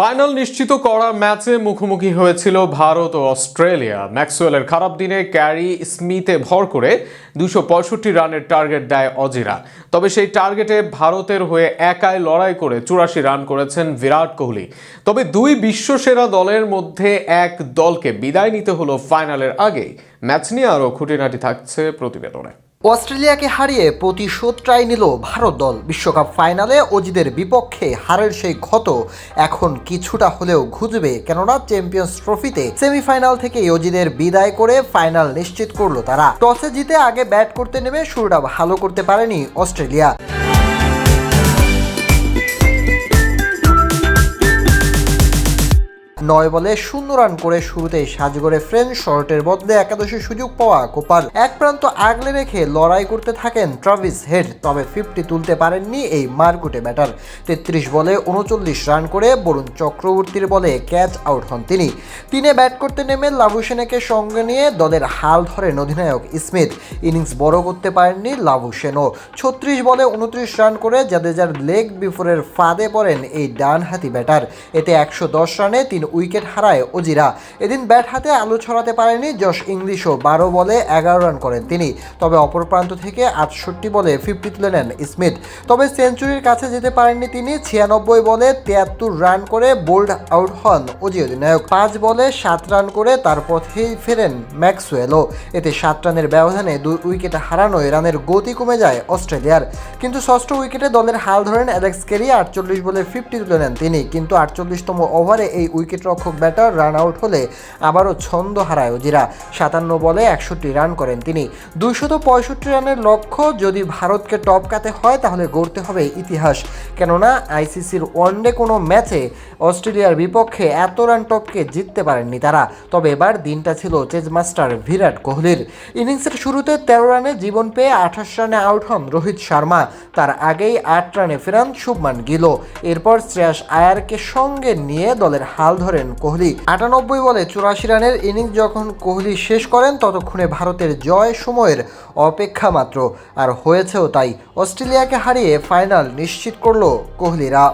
Final নিশ্চিত করা ম্যাচে মুখোমুখি হয়েছিল ভারত ও অস্ট্রেলিয়া। ম্যাক্সওয়েলের খারাপ দিনে ক্যারি স্মিথে ভর করে দুশো রানের টার্গেট দেয় অজিরা। তবে সেই টার্গেটে ভারতের হয়ে একাই লড়াই করে চুরাশি রান করেছেন বিরাট কোহলি। তবে দুই বিশ্বসেরা দলের মধ্যে এক দলকে বিদায় নিতে হলো ফাইনালের আগেই। ম্যাচ নিয়ে আরও খুঁটিনাটি থাকছে প্রতিবেদনে। অস্ট্রেলিয়াকে হারিয়ে প্রতিশোধ ট্রাই নিল ভারত দল। বিশ্বকাপ ফাইনালে অজিদের বিপক্ষে হারের সেই ক্ষত এখন কিছুটা হলেও ঘুজবে কেননা চ্যাম্পিয়ন্স ট্রফিতে সেমিফাইনাল থেকে অজিদের বিদায় করে ফাইনাল নিশ্চিত করল তারা। টসে জিতে আগে ব্যাট করতে নেমে শুরুটা ভালো করতে পারেনি অস্ট্রেলিয়া। নয় বলে শূন্য রান করে শুরুতেই সাজগড়ে ফ্রেঞ্চ শর্টের বদলে একাদশী সুযোগ পাওয়া কোপার এক প্রান্ত আগলে রেখে লড়াই করতে থাকেন ট্রাভিস হেড, তবে ফিফটি তুলতে পারেননি এই মারকুটে ব্যাটার। তেত্রিশ বলে উনচল্লিশ রান করে বরুণ চক্রবর্তীর বলে ক্যাচ আউট হন তিনি। তিনে ব্যাট করতে নেমে লাভুসেনকে সঙ্গে নিয়ে দলের হাল ধরেন অধিনায়ক স্মিথ। ইনিংস বড় করতে পারেননি লাভুসেনও ছত্রিশ বলে উনত্রিশ রান করে জাদেজার লেগ বিফোরের ফাঁদে পড়েন এই ডানহাতি ব্যাটার। এতে একশো দশ রানে তিন উইকেট হারায় অজিরা এদিন ব্যাট হাতে আলো ছড়াতে পারেনি জশ ইংলিশও, বারো বলে এগারো রান করেন তিনি। তবে অপর প্রান্ত থেকে আটষট্টি বলে ফিফটি তুলে নেন স্মিথ। তবে সেঞ্চুরির কাছে যেতে পারেননি তিনি, ছিয়ানব্বই বলে তিয়াত্তর রান করে বোল্ড আউট হন অজি অধিনায়ক। পাঁচ বলে সাত রান করে তার পথেই ফেরেন ম্যাক্সওয়েলও। এতে সাত রানের ব্যবধানে দুই উইকেট হারানোয় রানের গতি কমে যায় অস্ট্রেলিয়ার। কিন্তু ষষ্ঠ উইকেটে দলের হাল ধরেন অ্যালেক্স কেরি, আটচল্লিশ বলে ফিফটি তুলে নেন তিনি। কিন্তু আটচল্লিশতম ওভারে এই উইকেট রক্ষক ব্যাটার রান আউট হলে আবারও ছন্দ হারায় অজিরা সাতান্ন বলে একষট্টি রান করেন তিনি। দুইশত পঁয়ষট্টি রানের লক্ষ্য যদি ভারতকে টপকাতে হয়, তাহলে গড়তে হবে ইতিহাস। কেননা, আইসিসির ওয়ানডে কোনো ম্যাচে অস্ট্রেলিয়ার বিপক্ষে এত রান টপকে জিততে পারেননি তারা। তবে এবার দিনটা ছিল চেজ মাস্টার বিরাট কোহলির। ইনিংসের শুরুতে তেরো রানে জীবন পেয়ে আঠাশ রানে আউট হন রোহিত শর্মা। তার আগেই আট রানে ফেরান শুভমান গিলো। এরপর শ্রেয়াস আয়ারকে সঙ্গে নিয়ে দলের হাল ধরেন কোহলি। আটানব্বই বলে চুরাশি রানের ইনিংস যখন কোহলি শেষ করেন, ততক্ষণে ভারতের জয় সময়ের অপেক্ষা মাত্র। আর হয়েছেও তাই। অস্ট্রেলিয়াকে হারিয়ে ফাইনাল নিশ্চিত করল কোহলিরা।